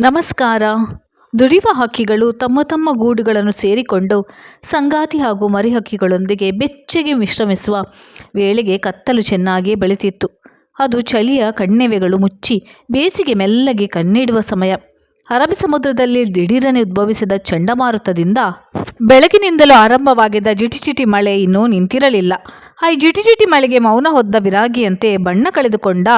ನಮಸ್ಕಾರ. ದುಡಿವ ಹಕ್ಕಿಗಳು ತಮ್ಮ ತಮ್ಮ ಗೂಡುಗಳನ್ನು ಸೇರಿಕೊಂಡು ಸಂಗಾತಿ ಹಾಗೂ ಮರಿಹಕ್ಕಿಗಳೊಂದಿಗೆ ಬೆಚ್ಚಗೆ ಮಿಶ್ರಮಿಸುವ ವೇಳೆಗೆ ಕತ್ತಲು ಚೆನ್ನಾಗಿ ಬೆಳೆತಿತ್ತು. ಅದು ಚಳಿಯ ಕಣ್ಣೆವೆಗಳು ಮುಚ್ಚಿ ಬೇಸಿಗೆ ಮೆಲ್ಲಗೆ ಕಣ್ಣಿಡುವ ಸಮಯ. ಅರಬ್ಬಿ ಸಮುದ್ರದಲ್ಲಿ ದಿಢೀರನೆ ಉದ್ಭವಿಸಿದ ಚಂಡಮಾರುತದಿಂದ ಬೆಳಗಿನಿಂದಲೂ ಆರಂಭವಾಗಿದ್ದ ಜಿಟಿಜಿಟಿ ಮಳೆ ಇನ್ನೂ ನಿಂತಿರಲಿಲ್ಲ. ಆ ಜಿಟಿಜಿಟಿ ಮಳೆಗೆ ಮೌನ ಹೊದ್ದ ವಿರಾಗಿಯಂತೆ ಬಣ್ಣ ಕಳೆದುಕೊಂಡ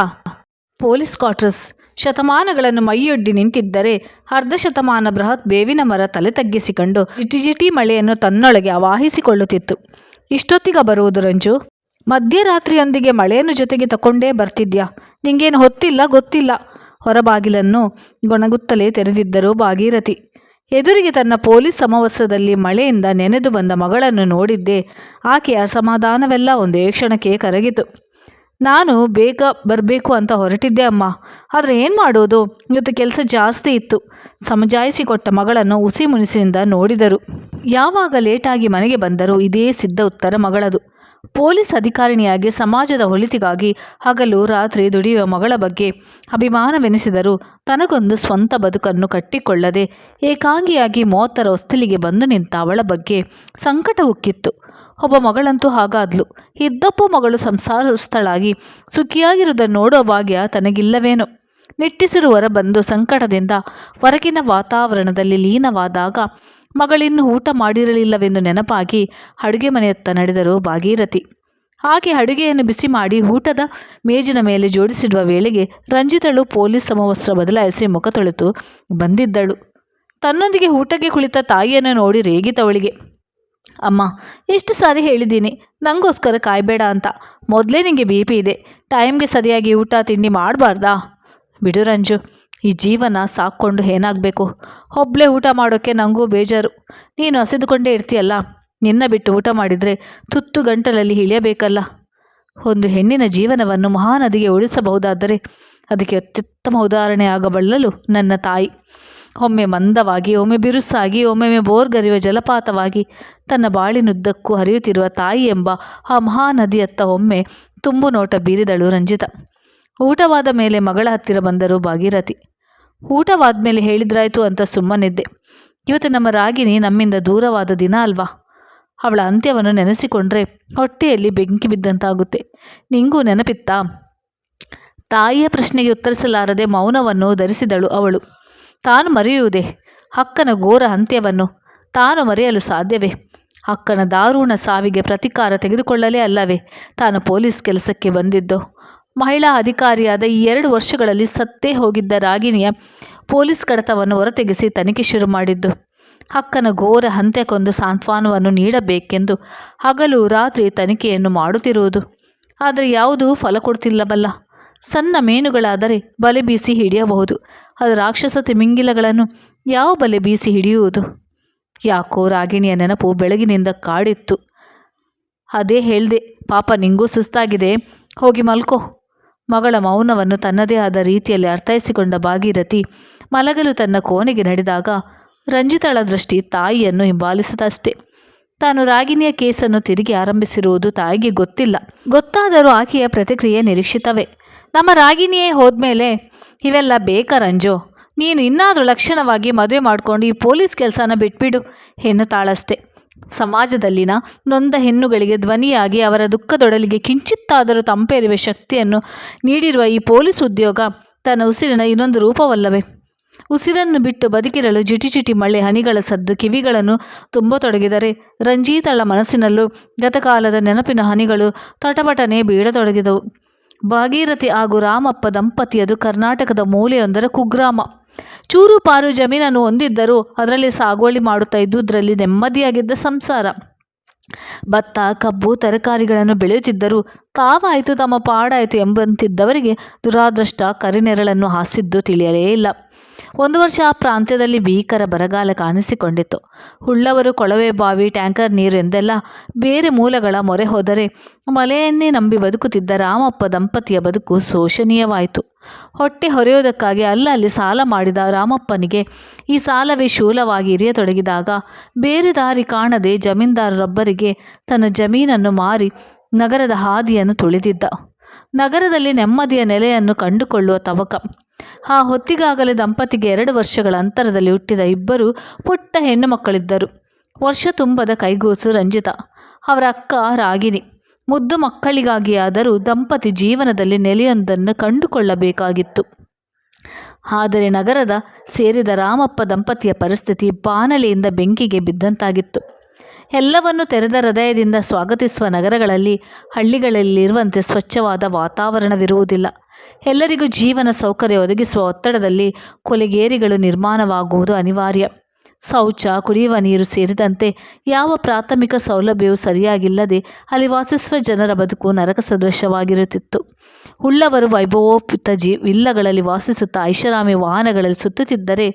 ಪೊಲೀಸ್ ಕ್ವಾರ್ಟರ್ಸ್ ಶತಮಾನಗಳನ್ನು ಮೈಯೊಡ್ಡಿ ನಿಂತಿದ್ದರೆ ಅರ್ಧ ಶತಮಾನ ಬೃಹತ್ ಬೇವಿನ ಮರ ತಲೆ ತಗ್ಗಿಸಿಕೊಂಡು ಜಿಟಿಜಿಟಿ ಮಳೆಯನ್ನು ತನ್ನೊಳಗೆ ಆವಾಹಿಸಿಕೊಳ್ಳುತ್ತಿತ್ತು. ಇಷ್ಟೊತ್ತಿಗ ಬರುವುದು ರಂಜು? ಮಧ್ಯರಾತ್ರಿಯೊಂದಿಗೆ ಮಳೆಯನ್ನು ಜೊತೆಗೆ ತಕೊಂಡೇ ಬರ್ತಿದ್ಯಾ? ನಿಂಗೇನು ಹೊತ್ತಿಲ್ಲ, ಗೊತ್ತಿಲ್ಲ. ಹೊರಬಾಗಿಲನ್ನು ಗೊಣಗುತ್ತಲೇ ತೆರೆದಿದ್ದರು ಭಾಗೀರಥಿ. ಎದುರಿಗೆ ತನ್ನ ಪೊಲೀಸ್ ಸಮವಸ್ತ್ರದಲ್ಲಿ ಮಳೆಯಿಂದ ನೆನೆದು ಬಂದ ಮಗಳನ್ನು ನೋಡಿದ್ದೇ ಆಕೆಯ ಅಸಮಾಧಾನವೆಲ್ಲ ಒಂದೇ ಕ್ಷಣಕ್ಕೆ ಕರಗಿತು. ನಾನು ಬೇಗ ಬರಬೇಕು ಅಂತ ಹೊರಟಿದ್ದೆ ಅಮ್ಮ. ಆದರೆ ಏನು ಮಾಡೋದು? ಇವತ್ತು ಕೆಲಸ ಜಾಸ್ತಿ ಇತ್ತು. ಸಮಜಾಯಿಸಿಕೊಟ್ಟ ಮಗಳನ್ನು ಉಸಿ ಮುನಿಸಿನಿಂದ ನೋಡಿದರು. ಯಾವಾಗ ಲೇಟಾಗಿ ಮನೆಗೆ ಬಂದರೂ ಇದೇ ಸಿದ್ಧ ಉತ್ತರ ಮಗಳದು. ಪೊಲೀಸ್ ಅಧಿಕಾರಿಣಿಯಾಗಿ ಸಮಾಜದ ಒಳಿತಿಗಾಗಿ ಹಗಲು ರಾತ್ರಿ ದುಡಿಯುವ ಮಗಳ ಬಗ್ಗೆ ಅಭಿಮಾನವೆನಿಸಿದರೂ ತನಗೊಂದು ಸ್ವಂತ ಬದುಕನ್ನು ಕಟ್ಟಿಕೊಳ್ಳದೆ ಏಕಾಂಗಿಯಾಗಿ ಮೂವತ್ತರ ಹೊಸ್ತಿಲಿಗೆ ಬಂದು ನಿಂತ ಅವಳ ಬಗ್ಗೆ ಸಂಕಟ ಉಕ್ಕಿತ್ತು. ಒಬ್ಬ ಮಗಳಂತೂ ಹಾಗಾದ್ಲು. ಇದ್ದಪ್ಪ ಮಗಳು ಸಂಸಾರಸ್ಥಳಾಗಿ ಸುಖಿಯಾಗಿರುವುದನ್ನು ನೋಡೋ ಭಾಗ್ಯ ತನಗಿಲ್ಲವೇನೋ. ನಿಟ್ಟಿಸಿರು ಹೊರ ಬಂದು ಸಂಕಟದಿಂದ ಹೊರಗಿನ ವಾತಾವರಣದಲ್ಲಿ ಲೀನವಾದಾಗ ಮಗಳಿನ್ನು ಊಟ ಮಾಡಿರಲಿಲ್ಲವೆಂದು ನೆನಪಾಗಿ ಅಡುಗೆ ಮನೆಯತ್ತ ನಡೆದರು ಭಾಗೀರಥಿ. ಹಾಗೆ ಅಡುಗೆಯನ್ನು ಬಿಸಿ ಮಾಡಿ ಊಟದ ಮೇಜಿನ ಮೇಲೆ ಜೋಡಿಸಿಡುವ ವೇಳೆಗೆ ರಂಜಿತಳು ಪೊಲೀಸ್ ಸಮವಸ್ತ್ರ ಬದಲಾಯಿಸಿ ಮುಖ ತೊಳೆತು ಬಂದಿದ್ದಳು. ತನ್ನೊಂದಿಗೆ ಊಟಕ್ಕೆ ಕುಳಿತ ತಾಯಿಯನ್ನು ನೋಡಿ ರೇಗಿತವಳಿಗೆ ಅಮ್ಮ, ಎಷ್ಟು ಸಾರಿ ಹೇಳಿದ್ದೀನಿ ನನಗೋಸ್ಕರ ಕಾಯಬೇಡ ಅಂತ. ಮೊದಲೇ ನಿಮಗೆ ಬಿ ಪಿ ಇದೆ, ಟೈಮ್ಗೆ ಸರಿಯಾಗಿ ಊಟ, ತಿಂಡಿ ಮಾಡಬಾರ್ದಾ? ಬಿಡು ರಂಜು, ಈ ಜೀವನ ಸಾಕ್ಕೊಂಡು ಏನಾಗಬೇಕು? ಒಬ್ಬಳೇ ಊಟ ಮಾಡೋಕ್ಕೆ ನನಗೂ ಬೇಜಾರು. ನೀನು ಹಸಿದುಕೊಂಡೇ ಇರ್ತೀಯಲ್ಲ, ನಿನ್ನ ಬಿಟ್ಟು ಊಟ ಮಾಡಿದರೆ ತುತ್ತು ಗಂಟಲಲ್ಲಿ ಇಳಿಯಬೇಕಲ್ಲ. ಒಂದು ಹೆಣ್ಣಿನ ಜೀವನವನ್ನು ಮಹಾನದಿಗೆ ಉಳಿಸಬಹುದಾದರೆ, ಅದಕ್ಕೆ ಅತ್ಯುತ್ತಮ ಉದಾಹರಣೆ ಆಗಬಲ್ಲಲು ನನ್ನ ತಾಯಿ. ಒಮ್ಮೆ ಮಂದವಾಗಿ, ಒಮ್ಮೆ ಬಿರುಸಾಗಿ ಒಮ್ಮೊಮ್ಮೆ ಬೋರ್ಗರಿಯುವ ಜಲಪಾತವಾಗಿ ತನ್ನ ಬಾಳಿನುದ್ದಕ್ಕೂ ಹರಿಯುತ್ತಿರುವ ತಾಯಿ ಎಂಬ ಆ ಮಹಾನದಿಯತ್ತ ಒಮ್ಮೆ ತುಂಬು ನೋಟ ಬೀರಿದಳು ರಂಜಿತ. ಊಟವಾದ ಮೇಲೆ ಮಗಳ ಹತ್ತಿರ ಬಂದರು ಭಾಗೀರಥಿ. ಊಟವಾದ ಮೇಲೆ ಹೇಳಿದ್ರಾಯ್ತು ಅಂತ ಸುಮ್ಮನಿದ್ದೆ. ಇವತ್ತು ನಮ್ಮ ರಾಗಿಣಿ ನಮ್ಮಿಂದ ದೂರವಾದ ದಿನ ಅಲ್ವಾ? ಅವಳ ಅಂತ್ಯವನ್ನು ನೆನೆಸಿಕೊಂಡ್ರೆ ಹೊಟ್ಟೆಯಲ್ಲಿ ಬೆಂಕಿ ಬಿದ್ದಂತಾಗುತ್ತೆ. ನಿಂಗೂ ನೆನಪಿತ್ತಾ? ತಾಯಿಯ ಪ್ರಶ್ನೆಗೆ ಉತ್ತರಿಸಲಾರದೆ ಮೌನವನ್ನು ಧರಿಸಿದಳು ಅವಳು. ತಾನು ಮರೆಯುವುದೇ? ಹಕ್ಕನ ಘೋರ ಅಂತ್ಯವನ್ನು ತಾನು ಮರೆಯಲು ಸಾಧ್ಯವೇ? ಅಕ್ಕನ ದಾರುಣ ಸಾವಿಗೆ ಪ್ರತಿಕಾರ ತೆಗೆದುಕೊಳ್ಳಲೇ ಅಲ್ಲವೇ? ತಾನು ಪೊಲೀಸ್ ಕೆಲಸಕ್ಕೆ ಬಂದಿದ್ದು. ಮಹಿಳಾ ಅಧಿಕಾರಿಯಾದ ಈ ಎರಡು ವರ್ಷಗಳಲ್ಲಿ ಸತ್ತೇ ಹೋಗಿದ್ದ ರಾಗಿಣಿಯ ಪೊಲೀಸ್ ಕಡತವನ್ನು ಹೊರತೆಗೆಸಿ ತನಿಖೆ ಶುರು ಮಾಡಿದ್ದು. ಹಕ್ಕನ ಘೋರ ಹಂತ್ಯಕ್ಕೊಂದು ಸಾಂತ್ವನವನ್ನು ನೀಡಬೇಕೆಂದು ಹಗಲು ರಾತ್ರಿ ತನಿಖೆಯನ್ನು ಮಾಡುತ್ತಿರುವುದು. ಆದರೆ ಯಾವುದೂ ಫಲ ಕೊಡ್ತಿಲ್ಲವಲ್ಲ. ಸಣ್ಣ ಮೀನುಗಳಾದರೆ ಬಲೆ ಬೀಸಿ ಹಿಡಿಯಬಹುದು. ಅದು ರಾಕ್ಷಸ ತಿಮಿಂಗಿಲಗಳನ್ನು ಯಾವ ಬಲೆ ಬೀಸಿ ಹಿಡಿಯುವುದು? ಯಾಕೋ ರಾಗಿಣಿಯ ನೆನಪು ಬೆಳಗಿನಿಂದ ಕಾಡಿತ್ತು. ಅದೇ ಹೇಳ್ದೆ, ಪಾಪ ನಿಂಗೂ ಸುಸ್ತಾಗಿದೆ. ಹೋಗಿ ಮಲ್ಕೋ. ಮಗಳ ಮೌನವನ್ನು ತನ್ನದೇ ಆದ ರೀತಿಯಲ್ಲಿ ಅರ್ಥೈಸಿಕೊಂಡ ಭಾಗೀರಥಿ ಮಲಗಲು ತನ್ನ ಕೋಣೆಗೆ ನಡೆದಾಗ, ರಂಜಿತಳ ದೃಷ್ಟಿ ತಾಯಿಯನ್ನು ಹಿಂಬಾಲಿಸದಷ್ಟೇ. ತಾನು ರಾಗಿಣಿಯ ಕೇಸನ್ನು ತಿರುಗಿ ಆರಂಭಿಸಿರುವುದು ತಾಯಿಗೆ ಗೊತ್ತಿಲ್ಲ. ಗೊತ್ತಾದರೂ ಆಕೆಯ ಪ್ರತಿಕ್ರಿಯೆ ನಿರೀಕ್ಷಿತವೇ. ನಮ್ಮ ರಾಗಿಣಿಯೇ ಹೋದ್ಮೇಲೆ ಇವೆಲ್ಲ ಬೇಕಾ ರಂಜು ನೀನು ಇನ್ನಾದರೂ ಲಕ್ಷಣವಾಗಿ ಮದುವೆ ಮಾಡಿಕೊಂಡು ಈ ಪೊಲೀಸ್ ಕೆಲಸನ ಬಿಟ್ಬಿಡು. ಎನ್ನುತ್ತಾಳಷ್ಟೆ ಸಮಾಜದಲ್ಲಿನ ನೊಂದ ಹೆಣ್ಣುಗಳಿಗೆ ಧ್ವನಿಯಾಗಿ ಅವರ ದುಃಖದೊಡಲಿಗೆ ಕಿಂಚಿತ್ತಾದರೂ ತಂಪೇರಿವೆ ಶಕ್ತಿಯನ್ನು ನೀಡಿರುವ ಈ ಪೊಲೀಸ್ ಉದ್ಯೋಗ ತನ್ನ ಉಸಿರಿನ ಇನ್ನೊಂದು ರೂಪವಲ್ಲವೇ. ಉಸಿರನ್ನು ಬಿಟ್ಟು ಬದುಕಿರಲು ಜಿಟಿಜಿಟಿ ಮಳೆ ಹನಿಗಳ ಸದ್ದು ಕಿವಿಗಳನ್ನು ತುಂಬತೊಡಗಿದರೆ ರಂಜೀತಳ ಮನಸ್ಸಿನಲ್ಲೂ ಗತಕಾಲದ ನೆನಪಿನ ಹನಿಗಳು ತಟಪಟನೆ ಬೀಳತೊಡಗಿದವು. ಭಾಗೀರಥಿ ಹಾಗೂ ರಾಮಪ್ಪ ದಂಪತಿಯದು ಕರ್ನಾಟಕದ ಮೂಲೆಯೊಂದರ ಕುಗ್ರಾಮ. ಚೂರು ಪಾರು ಜಮೀನನ್ನು ಹೊಂದಿದ್ದರೂ ಅದರಲ್ಲಿ ಸಾಗುವಳಿ ಮಾಡುತ್ತಾ ಇದ್ದುದರಲ್ಲಿ ನೆಮ್ಮದಿಯಾಗಿದ್ದ ಸಂಸಾರ. ಭತ್ತ, ಕಬ್ಬು, ತರಕಾರಿಗಳನ್ನು ಬೆಳೆಯುತ್ತಿದ್ದರೂ ತಾವಾಯಿತು ತಮ್ಮ ಪಾಡಾಯಿತು ಎಂಬಂತಿದ್ದವರಿಗೆ ದುರಾದೃಷ್ಟ, ಕರಿನೆರಳನ್ನು ಹಾಸಿದ್ದು ತಿಳಿಯಲೇ ಇಲ್ಲ. ಒಂದು ವರ್ಷ ಆ ಪ್ರಾಂತ್ಯದಲ್ಲಿ ಭೀಕರ ಬರಗಾಲ ಕಾಣಿಸಿಕೊಂಡಿತ್ತು. ಹುಳ್ಳವರು, ಕೊಳವೆ ಬಾವಿ, ಟ್ಯಾಂಕರ್ ನೀರು ಎಂದೆಲ್ಲ ಬೇರೆ ಮೂಲಗಳ ಮೊರೆ ಹೋದರೆ ಮಲೆಯನ್ನೇ ನಂಬಿ ಬದುಕುತ್ತಿದ್ದ ರಾಮಪ್ಪ ದಂಪತಿಯ ಬದುಕು ಶೋಷಣೀಯವಾಯಿತು. ಹೊಟ್ಟೆ ಹೊರೆಯುವುದಕ್ಕಾಗಿ ಅಲ್ಲಲ್ಲಿ ಸಾಲ ಮಾಡಿದ ರಾಮಪ್ಪನಿಗೆ ಈ ಸಾಲವೇ ಶೂಲವಾಗಿ ಇರಿಯತೊಡಗಿದಾಗ ಬೇರೆ ದಾರಿ ಕಾಣದೆ ಜಮೀನ್ದಾರರೊಬ್ಬರಿಗೆ ತನ್ನ ಜಮೀನನ್ನು ಮಾರಿ ನಗರದ ಹಾದಿಯನ್ನು ತುಳಿದಿದ್ದ. ನಗರದಲ್ಲಿ ನೆಮ್ಮದಿಯ ನೆಲೆಯನ್ನು ಕಂಡುಕೊಳ್ಳುವ ತವಕ ಆ ಹೊತ್ತಿಗಾಗಲೇ ದಂಪತಿಗೆ ಎರಡು ವರ್ಷಗಳ ಅಂತರದಲ್ಲಿ ಹುಟ್ಟಿದ ಇಬ್ಬರು ಪುಟ್ಟ ಹೆಣ್ಣು ಮಕ್ಕಳಿದ್ದರು ವರ್ಷ ತುಂಬದ ಕೈಗೂಸು ರಂಜಿತ, ಅವರ ಅಕ್ಕ ರಾಗಿಣಿ. ಮುದ್ದು ಮಕ್ಕಳಿಗಾಗಿಯಾದರೂ ದಂಪತಿ ಜೀವನದಲ್ಲಿ ನೆಲೆಯೊಂದನ್ನು ಕಂಡುಕೊಳ್ಳಬೇಕಾಗಿತ್ತು. ಆದರೆ ನಗರದ ಸೇರಿದ ರಾಮಪ್ಪ ದಂಪತಿಯ ಪರಿಸ್ಥಿತಿ ಬಾನಲೆಯಿಂದ ಬೆಂಕಿಗೆ ಬಿದ್ದಂತಾಗಿತ್ತು. ಎಲ್ಲವನ್ನು ತೆರೆದ ಹೃದಯದಿಂದ ಸ್ವಾಗತಿಸುವ ನಗರಗಳಲ್ಲಿ, ಹಳ್ಳಿಗಳಲ್ಲಿರುವಂತೆ ಸ್ವಚ್ಛವಾದ ವಾತಾವರಣವಿರುವುದಿಲ್ಲ. ಎಲ್ಲರಿಗೂ ಜೀವನ ಸೌಕರ್ಯ ಒದಗಿಸುವ ಒತ್ತಡದಲ್ಲಿ ಕೊಲೆಗೇರಿಗಳು ನಿರ್ಮಾಣವಾಗುವುದು ಅನಿವಾರ್ಯ. ಶೌಚ, ಕುಡಿಯುವ ನೀರು ಸೇರಿದಂತೆ ಯಾವ ಪ್ರಾಥಮಿಕ ಸೌಲಭ್ಯವೂ ಸರಿಯಾಗಿಲ್ಲದೆ ಅಲ್ಲಿ ವಾಸಿಸುವ ಜನರ ಬದುಕು ನರಕ ಸದೃಶವಾಗಿರುತ್ತಿತ್ತು. ಉಳ್ಳವರು ವೈಭವೋಪಿತ ಜೀ, ವಿಲ್ಲಗಳಲ್ಲಿ ವಾಸಿಸುತ್ತಾ ಐಷಾರಾಮಿ ವಾಹನಗಳಲ್ಲಿ ಸುತ್ತುತ್ತಿದ್ದರೆ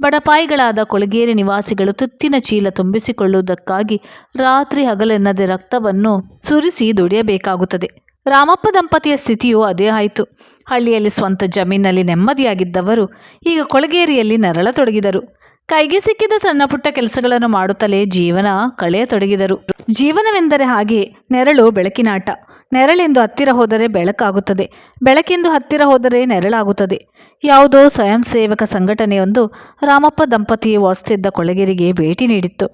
ಬಡಪಾಯಿಗಳಾದ ಕೊಳಗೇರಿ ನಿವಾಸಿಗಳು ತುತ್ತಿನ ಚೀಲ ತುಂಬಿಸಿಕೊಳ್ಳುವುದಕ್ಕಾಗಿ ರಾತ್ರಿ ಹಗಲೆನ್ನದೆ ರಕ್ತವನ್ನು ಸುರಿಸಿ ದುಡಿಯಬೇಕಾಗುತ್ತದೆ. ರಾಮಪ್ಪ ದಂಪತಿಯ ಸ್ಥಿತಿಯು ಅದೇ ಆಯಿತು. ಹಳ್ಳಿಯಲ್ಲಿ ಸ್ವಂತ ಜಮೀನಲ್ಲಿ ನೆಮ್ಮದಿಯಾಗಿದ್ದವರು ಈಗ ಕೊಳಗೇರಿಯಲ್ಲಿ ನರಳತೊಡಗಿದರು ಕೈಗೆ ಸಿಕ್ಕಿದ ಸಣ್ಣ ಪುಟ್ಟ ಕೆಲಸಗಳನ್ನು ಮಾಡುತ್ತಲೇ ಜೀವನ ಕಳೆಯತೊಡಗಿದರು. ಜೀವನವೆಂದರೆ ಹಾಗೆ ನೆರಳು ಬೆಳಕಿನಾಟ. ನೆರಳೆಂದು ಹತ್ತಿರ ಹೋದರೆ ಬೆಳಕಾಗುತ್ತದೆ. ಬೆಳಕೆಂದು ಹತ್ತಿರ ಹೋದರೆ ನೆರಳಾಗುತ್ತದೆ. ಯಾವುದೋ ಸ್ವಯಂ ಸೇವಕ ಸಂಘಟನೆಯೊಂದು ರಾಮಪ್ಪ ದಂಪತಿ ವಾಸ್ತಿದ್ದ ಕೊಳಗೇರಿಗೆ ಭೇಟಿ ನೀಡಿತ್ತು.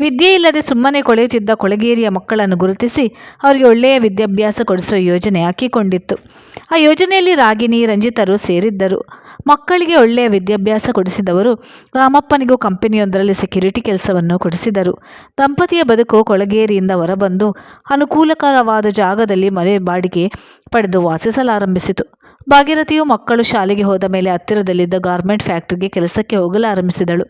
ವಿದ್ಯೆ ಇಲ್ಲದೆ ಸುಮ್ಮನೆ ಕೊಳೆಯುತ್ತಿದ್ದ ಕೊಳಗೇರಿಯ ಮಕ್ಕಳನ್ನು ಗುರುತಿಸಿ ಅವರಿಗೆ ಒಳ್ಳೆಯ ವಿದ್ಯಾಭ್ಯಾಸ ಕೊಡಿಸುವ ಯೋಜನೆ ಹಾಕಿಕೊಂಡಿತ್ತು. ಆ ಯೋಜನೆಯಲ್ಲಿ ರಾಗಿಣಿ, ರಂಜಿತರು ಸೇರಿದ್ದರು. ಮಕ್ಕಳಿಗೆ ಒಳ್ಳೆಯ ವಿದ್ಯಾಭ್ಯಾಸ ಕೊಡಿಸಿದವರು ರಾಮಪ್ಪನಿಗೂ ಕಂಪನಿಯೊಂದರಲ್ಲಿ ಸೆಕ್ಯೂರಿಟಿ ಕೆಲಸವನ್ನು ಕೊಡಿಸಿದರು. ದಂಪತಿಯ ಬದುಕು ಕೊಳಗೇರಿಯಿಂದ ಹೊರಬಂದು ಅನುಕೂಲಕರವಾದ ಜಾಗದಲ್ಲಿ ಮನೆ ಬಾಡಿಗೆ ಪಡೆದು ವಾಸಿಸಲಾರಂಭಿಸಿತು. ಭಾಗೀರಥಿಯು ಮಕ್ಕಳು ಶಾಲೆಗೆ ಹೋದ ಮೇಲೆ ಹತ್ತಿರದಲ್ಲಿದ್ದ ಗಾರ್ಮೆಂಟ್ ಫ್ಯಾಕ್ಟರಿಗೆ ಕೆಲಸಕ್ಕೆ ಹೋಗಲಾರಂಭಿಸಿದಳು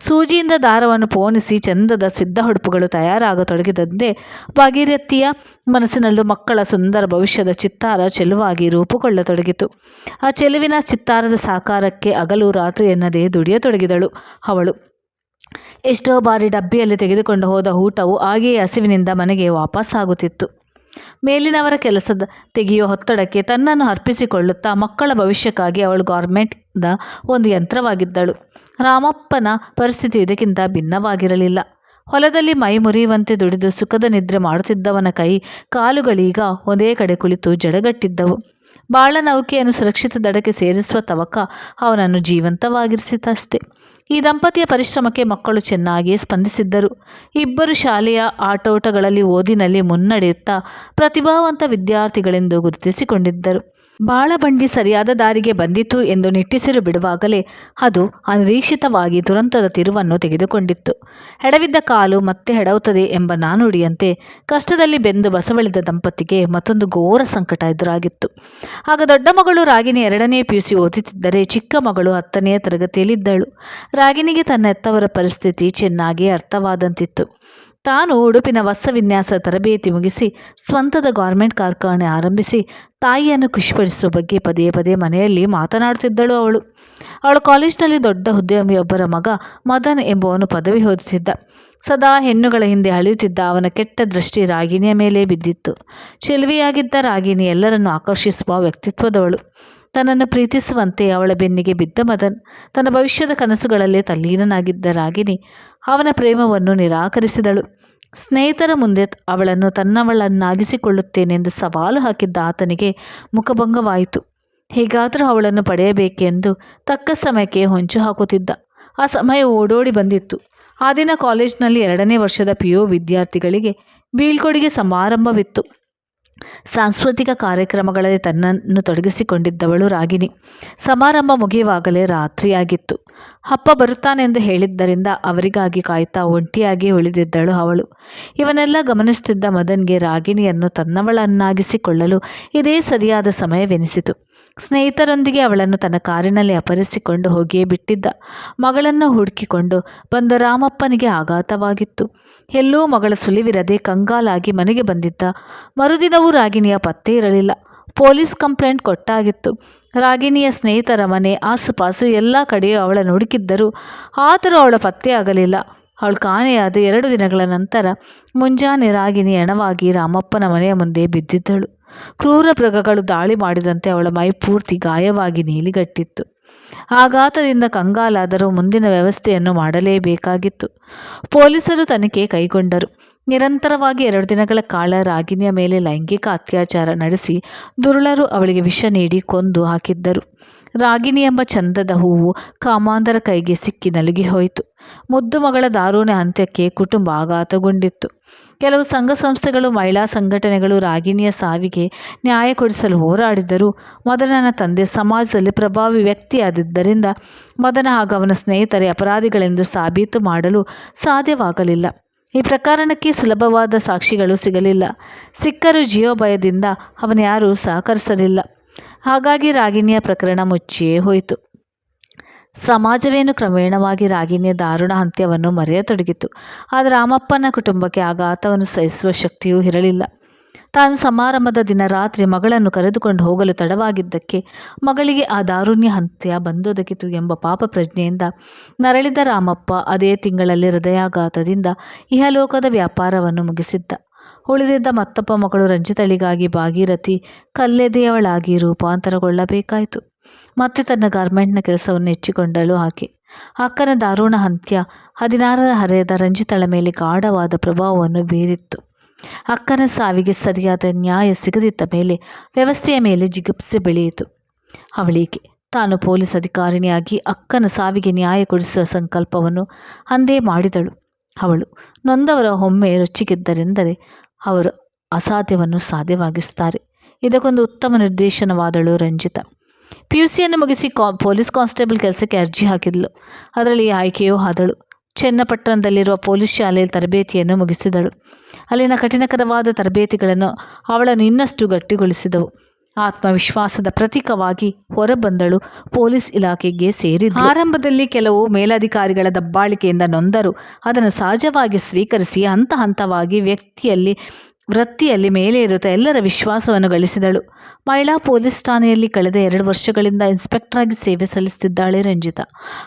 ಸೂಜಿಯಿಂದ ದಾರವನ್ನು ಪೋಣಿಸಿ ಚಂದದ ಸಿದ್ಧ ಹುಡುಪುಗಳು ತಯಾರಾಗತೊಡಗಿದಂತೆ ಭಾಗೀರಥಿಯ ಮನಸ್ಸಿನಲ್ಲೂ ಮಕ್ಕಳ ಸುಂದರ ಭವಿಷ್ಯದ ಚಿತ್ತಾರ ಚೆಲುವಾಗಿ ರೂಪುಗೊಳ್ಳತೊಡಗಿತು. ಆ ಚೆಲುವಿನ ಚಿತ್ತಾರದ ಸಾಕಾರಕ್ಕೆ ಹಗಲು ರಾತ್ರಿ ಎನ್ನದೇ ದುಡಿಯತೊಡಗಿದಳು ಅವಳು. ಎಷ್ಟೋ ಬಾರಿ ಡಬ್ಬಿಯಲ್ಲಿ ತೆಗೆದುಕೊಂಡು ಹೋದ ಊಟವು ಹಾಗೆಯೇ ಹಸಿವಿನಿಂದ ಮನೆಗೆ ವಾಪಸ್ಸಾಗುತ್ತಿತ್ತು. ಮೇಲಿನವರ ಕೆಲಸದ ತೆಗೆಯುವ ಒತ್ತಡಕ್ಕೆ ತನ್ನನ್ನು ಅರ್ಪಿಸಿಕೊಳ್ಳುತ್ತಾ ಮಕ್ಕಳ ಭವಿಷ್ಯಕ್ಕಾಗಿ ಅವಳು ಗೌರ್ಮೆಂಟ್ನ ಒಂದು ಯಂತ್ರವಾಗಿದ್ದಳು. ರಾಮಪ್ಪನ ಪರಿಸ್ಥಿತಿ ಇದಕ್ಕಿಂತ ಭಿನ್ನವಾಗಿರಲಿಲ್ಲ. ಹೊಲದಲ್ಲಿ ಮೈ ಮುರಿಯುವಂತೆ ದುಡಿದು ಸುಖದ ನಿದ್ರೆ ಮಾಡುತ್ತಿದ್ದವನ ಕೈ, ಕಾಲುಗಳೀಗ ಒಂದೇ ಕಡೆ ಕುಳಿತು ಜಡಗಟ್ಟಿದ್ದವು. ಬಾಳ ನೌಕೆಯನ್ನು ಸುರಕ್ಷಿತ ದಡಕ್ಕೆ ಸೇರಿಸುವ ತವಕ ಅವನನ್ನು ಜೀವಂತವಾಗಿರಿಸಿತಷ್ಟೆ. ಈ ದಂಪತಿಯ ಪರಿಶ್ರಮಕ್ಕೆ ಮಕ್ಕಳು ಚೆನ್ನಾಗಿಯೇ ಸ್ಪಂದಿಸಿದ್ದರು. ಇಬ್ಬರು ಶಾಲೆಯ ಆಟೋಟಗಳಲ್ಲಿ ಓದಿನಲ್ಲಿ ಮುನ್ನಡೆಯುತ್ತಾ ಪ್ರತಿಭಾವಂತ ವಿದ್ಯಾರ್ಥಿಗಳೆಂದು ಗುರುತಿಸಿಕೊಂಡಿದ್ದರು. ಬಾಳ ಬಂಡಿ ಸರಿಯಾದ ದಾರಿಗೆ ಬಂದಿತು ಎಂದು ನಿಟ್ಟಿಸಿರು ಬಿಡುವಾಗಲೇ ಅದು ಅನಿರೀಕ್ಷಿತವಾಗಿ ದುರಂತದ ತಿರುವನ್ನು ತೆಗೆದುಕೊಂಡಿತ್ತು. ಹೆಡವಿದ್ದ ಕಾಲು ಮತ್ತೆ ಹೆಡವುತ್ತದೆ ಎಂಬ ನಾನುಡಿಯಂತೆ ಕಷ್ಟದಲ್ಲಿ ಬೆಂದು ಬಸವಳಿದ ದಂಪತಿಗೆ ಮತ್ತೊಂದು ಘೋರ ಸಂಕಟ ಎದುರಾಗಿತ್ತು. ಆಗ ದೊಡ್ಡ ಮಗಳು ರಾಗಿಣಿ ಎರಡನೇ ಪಿ ಯು ಸಿ ಓದುತ್ತಿದ್ದರೆ ಚಿಕ್ಕ ಮಗಳು ಹತ್ತನೆಯ ತರಗತಿಯಲ್ಲಿದ್ದಳು. ರಾಗಿಣಿಗೆ ತನ್ನ ಎತ್ತವರ ಪರಿಸ್ಥಿತಿ ಚೆನ್ನಾಗಿ ಅರ್ಥವಾದಂತಿತ್ತು. ತಾನು ಉಡುಪಿನ ವಸ್ತ್ರವಿನ್ಯಾಸ ತರಬೇತಿ ಮುಗಿಸಿ ಸ್ವಂತದ ಗಾರ್ಮೆಂಟ್ ಕಾರ್ಖಾನೆ ಆರಂಭಿಸಿ ತಾಯಿಯನ್ನು ಖುಷಿಪಡಿಸುವ ಬಗ್ಗೆ ಪದೇ ಪದೇ ಮನೆಯಲ್ಲಿ ಮಾತನಾಡುತ್ತಿದ್ದಳು ಅವಳು. ಅವಳು ಕಾಲೇಜಿನಲ್ಲಿ ದೊಡ್ಡ ಉದ್ಯಮಿಯೊಬ್ಬರ ಮಗ ಮದನ್ ಎಂಬುವನು ಪದವಿ ಓದುತ್ತಿದ್ದ. ಸದಾ ಹೆಣ್ಣುಗಳ ಹಿಂದೆ ಅಳೆಯುತ್ತಿದ್ದ ಅವನ ಕೆಟ್ಟ ದೃಷ್ಟಿ ರಾಗಿಣಿಯ ಮೇಲೆ ಬಿದ್ದಿತ್ತು. ಚೆಲುವೆಯಾಗಿದ್ದ ರಾಗಿಣಿ ಎಲ್ಲರನ್ನು ಆಕರ್ಷಿಸುವ ವ್ಯಕ್ತಿತ್ವದವಳು. ತನ್ನನ್ನು ಪ್ರೀತಿಸುವಂತೆ ಅವಳ ಬೆನ್ನಿಗೆ ಬಿದ್ದ ಮದನ್ ತನ್ನ ಭವಿಷ್ಯದ ಕನಸುಗಳಲ್ಲೇ ತಲ್ಲೀನನಾಗಿದ್ದ ರಾಗಿಣಿ ಅವನ ಪ್ರೇಮವನ್ನು ನಿರಾಕರಿಸಿದಳು. ಸ್ನೇಹಿತರ ಮುಂದೆ ಅವಳನ್ನು ತನ್ನವಳನ್ನಾಗಿಸಿಕೊಳ್ಳುತ್ತೇನೆಂದು ಸವಾಲು ಹಾಕಿದ್ದ ಆತನಿಗೆ ಮುಖಭಂಗವಾಯಿತು. ಹೇಗಾದರೂ ಅವಳನ್ನು ಪಡೆಯಬೇಕೆಂದು ತಕ್ಕ ಸಮಯಕ್ಕೆ ಹೊಂಚು ಹಾಕುತ್ತಿದ್ದ. ಆ ಸಮಯ ಓಡೋಡಿ ಬಂದಿತ್ತು. ಆ ದಿನ ಕಾಲೇಜ್ನಲ್ಲಿ ಎರಡನೇ ವರ್ಷದ ಪಿ ಯು ವಿದ್ಯಾರ್ಥಿಗಳಿಗೆ ಬೀಳ್ಕೊಡುಗೆ ಸಮಾರಂಭವಿತ್ತು. ಸಾಂಸ್ಕೃತಿಕ ಕಾರ್ಯಕ್ರಮಗಳಲ್ಲಿ ತನ್ನನ್ನು ತೊಡಗಿಸಿಕೊಂಡಿದ್ದವಳು ರಾಗಿಣಿ. ಸಮಾರಂಭ ಮುಗಿಯುವಾಗಲೇ ರಾತ್ರಿಯಾಗಿತ್ತು. ಅಪ್ಪ ಬರುತ್ತಾನೆಂದು ಹೇಳಿದ್ದರಿಂದ ಅವರಿಗಾಗಿ ಕಾಯ್ತಾ ಒಂಟಿಯಾಗಿ ಉಳಿದಿದ್ದಳು ಅವಳು. ಇವನ್ನೆಲ್ಲ ಗಮನಿಸುತ್ತಿದ್ದ ಮದನ್ಗೆ ರಾಗಿಣಿಯನ್ನು ತನ್ನವಳನ್ನಾಗಿಸಿಕೊಳ್ಳಲು ಇದೇ ಸರಿಯಾದ ಸಮಯವೆನಿಸಿತು. ಸ್ನೇಹಿತರೊಂದಿಗೆ ಅವಳನ್ನು ತನ್ನ ಕಾರಿನಲ್ಲಿ ಅಪರಿಸಿಕೊಂಡು ಹೋಗಿಯೇ ಬಿಟ್ಟಿದ್ದ ಮಗಳನ್ನು ಹುಡುಕಿಕೊಂಡು ಬಂದ ರಾಮಪ್ಪನಿಗೆ ಆಘಾತವಾಗಿತ್ತು. ಎಲ್ಲೂ ಮಗಳ ಸುಳಿವಿರದೆ ಕಂಗಾಲಾಗಿ ಮನೆಗೆ ಬಂದಿದ್ದ ಮರುದಿನವೂ ರಾಗಿಣಿಯ ಪತ್ತೆ ಇರಲಿಲ್ಲ. ಪೊಲೀಸ್ ಕಂಪ್ಲೇಂಟ್ ಕೊಟ್ಟಾಗಿತ್ತು. ರಾಗಿಣಿಯ ಸ್ನೇಹಿತರ ಮನೆ, ಆಸುಪಾಸು ಎಲ್ಲ ಕಡೆಯೂ ಅವಳನ್ನು ಹುಡುಕಿದ್ದರು ಆದರೂ ಅವಳ ಪತ್ತೆಯಾಗಲಿಲ್ಲ ಅವಳು ಕಾಣೆಯಾದ ಎರಡು ದಿನಗಳ ನಂತರ ಮುಂಜಾನೆ ರಾಗಿಣಿ ಹೆಣವಾಗಿ ರಾಮಪ್ಪನ ಮನೆಯ ಮುಂದೆ ಬಿದ್ದಿದ್ದಳು. ಕ್ರೂರ ಮೃಗಗಳು ದಾಳಿ ಮಾಡಿದಂತೆ ಅವಳ ಮೈ ಪೂರ್ತಿ ಗಾಯವಾಗಿ ನೀಲಿಗಟ್ಟಿತ್ತು. ಆಘಾತದಿಂದ ಕಂಗಾಲಾದರೂ ಮುಂದಿನ ವ್ಯವಸ್ಥೆಯನ್ನು ಮಾಡಲೇಬೇಕಾಗಿತ್ತು. ಪೊಲೀಸರು ತನಿಖೆ ಕೈಗೊಂಡರು. ನಿರಂತರವಾಗಿ ಎರಡು ದಿನಗಳ ಕಾಲ ರಾಗಿಣಿಯ ಮೇಲೆ ಲೈಂಗಿಕ ಅತ್ಯಾಚಾರ ನಡೆಸಿ ದುರುಳರು ಅವಳಿಗೆ ವಿಷ ನೀಡಿ ಕೊಂದು ಹಾಕಿದ್ದರು. ರಾಗಿಣಿ ಎಂಬ ಚಂದದ ಹೂವು ಕಾಮಾಂಧರ ಕೈಗೆ ಸಿಕ್ಕಿ ನಲುಗಿ ಹೋಯಿತು. ಮುದ್ದು ಮಗಳ ದಾರುಣ ಅಂತ್ಯಕ್ಕೆ ಕುಟುಂಬ ಆಘಾತಗೊಂಡಿತ್ತು. ಕೆಲವು ಸಂಘ ಸಂಸ್ಥೆಗಳು, ಮಹಿಳಾ ಸಂಘಟನೆಗಳು ರಾಗಿಣಿಯ ಸಾವಿಗೆ ನ್ಯಾಯ ಕೊಡಿಸಲು ಹೋರಾಡಿದರು ಮದನನ ತಂದೆ ಸಮಾಜದಲ್ಲಿ ಪ್ರಭಾವಿ ವ್ಯಕ್ತಿಯಾದಿದ್ದರಿಂದ ಮದನ ಹಾಗೂ ಅವನ ಸ್ನೇಹಿತರೆ ಅಪರಾಧಿಗಳೆಂದು ಸಾಬೀತು ಮಾಡಲು ಸಾಧ್ಯವಾಗಲಿಲ್ಲ. ಈ ಪ್ರಕರಣಕ್ಕೆ ಸುಲಭವಾದ ಸಾಕ್ಷಿಗಳು ಸಿಗಲಿಲ್ಲ. ಸಿಕ್ಕರು ಜೀವಭಯದಿಂದ ಅವನ್ಯಾರೂ ಸಹಕರಿಸಲಿಲ್ಲ. ಹಾಗಾಗಿ ರಾಗಿಣಿಯ ಪ್ರಕರಣ ಮುಚ್ಚಿಯೇ ಹೋಯಿತು. ಸಮಾಜವೇನು ಕ್ರಮೇಣವಾಗಿ ರಾಗಿಣಿಯ ದಾರುಣ ಅಂತ್ಯವನ್ನು ಮರೆಯತೊಡಗಿತು. ಆದರೆ ರಾಮಪ್ಪನ ಕುಟುಂಬಕ್ಕೆ ಆಘಾತವನ್ನು ಸಹಿಸುವ ಶಕ್ತಿಯೂ ಇರಲಿಲ್ಲ. ತಾನು ಸಮಾರಂಭದ ದಿನ ರಾತ್ರಿ ಮಗಳನ್ನು ಕರೆದುಕೊಂಡು ಹೋಗಲು ತಡವಾಗಿದ್ದಕ್ಕೆ ಮಗಳಿಗೆ ಆ ದಾರುಣ್ಯ ಹಂತ್ಯ ಬಂದೊದಗಿತು ಎಂಬ ಪಾಪ ಪ್ರಜ್ಞೆಯಿಂದ ನರಳಿದ ರಾಮಪ್ಪ ಅದೇ ತಿಂಗಳಲ್ಲಿ ಹೃದಯಾಘಾತದಿಂದ ಇಹಲೋಕದ ವ್ಯಾಪಾರವನ್ನು ಮುಗಿಸಿದ್ದ. ಉಳಿದಿದ್ದ ಮತ್ತೊಬ್ಬ ಮಗಳು ರಂಜಿತಳಿಗಾಗಿ ಭಾಗೀರಥಿ ಕಲ್ಲೆದೆಯವಳಾಗಿ ರೂಪಾಂತರಗೊಳ್ಳಬೇಕಾಯಿತು. ಮತ್ತೆ ತನ್ನ ಗಾರ್ಮೆಂಟ್ನ ಕೆಲಸವನ್ನು ಹೆಚ್ಚಿಕೊಂಡಳು ಆಕೆ. ಅಕ್ಕನ ದಾರುಣ ಅಂತ್ಯ ಹದಿನಾರರ ಹರೆಯದ ರಂಜಿತಳ ಮೇಲೆ ಗಾಢವಾದ ಪ್ರಭಾವವನ್ನು ಬೀರಿತ್ತು. ಅಕ್ಕನ ಸಾವಿಗೆ ಸರಿಯಾದ ನ್ಯಾಯ ಸಿಗದಿದ್ದ ಮೇಲೆ ವ್ಯವಸ್ಥೆಯ ಮೇಲೆ ಜಿಗುಪ್ಸೆ ಬೆಳೆಯಿತು. ಅವಳಿಗೆ ತಾನು ಪೊಲೀಸ್ ಅಧಿಕಾರಿಣಿಯಾಗಿ ಅಕ್ಕನ ಸಾವಿಗೆ ನ್ಯಾಯ ಕೊಡಿಸುವ ಸಂಕಲ್ಪವನ್ನು ಅಂದೇ ಮಾಡಿದಳು. ಅವಳು ನೊಂದವರ ಒಮ್ಮೆ ರೊಚ್ಚಿಗೆದ್ದರೆಂದರೆ ಅವರು ಅಸಾಧ್ಯವನ್ನು ಸಾಧ್ಯವಾಗಿಸುತ್ತಾರೆ. ಇದಕ್ಕೊಂದು ಉತ್ತಮ ನಿರ್ದೇಶನವಾದಳು ರಂಜಿತಾ. ಪಿ ಯು ಸಿಯನ್ನು ಮುಗಿಸಿ ಕಾ, ಪೊಲೀಸ್ ಕಾನ್ಸ್ಟೇಬಲ್ ಕೆಲಸಕ್ಕೆ ಅರ್ಜಿ ಹಾಕಿದಳು ಅದರಲ್ಲಿ ಆಯ್ಕೆಯೂ ಆದಳು. ಚನ್ನಪಟ್ಟಣದಲ್ಲಿರುವ ಪೊಲೀಸ್ ಶಾಲೆಯಲ್ಲಿ ತರಬೇತಿಯನ್ನು ಮುಗಿಸಿದಳು. ಅಲ್ಲಿನ ಕಠಿಣಕರವಾದ ತರಬೇತಿಗಳನ್ನು ಅವಳನ್ನು ಇನ್ನಷ್ಟು ಗಟ್ಟಿಗೊಳಿಸಿದವು. ಆತ್ಮವಿಶ್ವಾಸದ ಪ್ರತೀಕವಾಗಿ ಹೊರಬಂದಳು ಪೊಲೀಸ್ ಇಲಾಖೆಗೆ ಸೇರಿದ ಆರಂಭದಲ್ಲಿ ಕೆಲವು ಮೇಲಧಿಕಾರಿಗಳ ದಬ್ಬಾಳಿಕೆಯಿಂದ ನೊಂದರು. ಅದನ್ನು ಸಹಜವಾಗಿ ಸ್ವೀಕರಿಸಿ ಹಂತ ಹಂತವಾಗಿ ವ್ಯಕ್ತಿಯಲ್ಲಿ ವೃತ್ತಿಯಲ್ಲಿ ಮೇಲೆ ಇರುತ್ತ ಎಲ್ಲರ ವಿಶ್ವಾಸವನ್ನು ಗಳಿಸಿದಳು. ಮಹಿಳಾ ಪೊಲೀಸ್ ಠಾಣೆಯಲ್ಲಿ ಕಳೆದ ಎರಡು ವರ್ಷಗಳಿಂದ ಇನ್ಸ್ಪೆಕ್ಟರ್ ಆಗಿ ಸೇವೆ ಸಲ್ಲಿಸುತ್ತಿದ್ದಾಳೆ ರಂಜಿತಾ.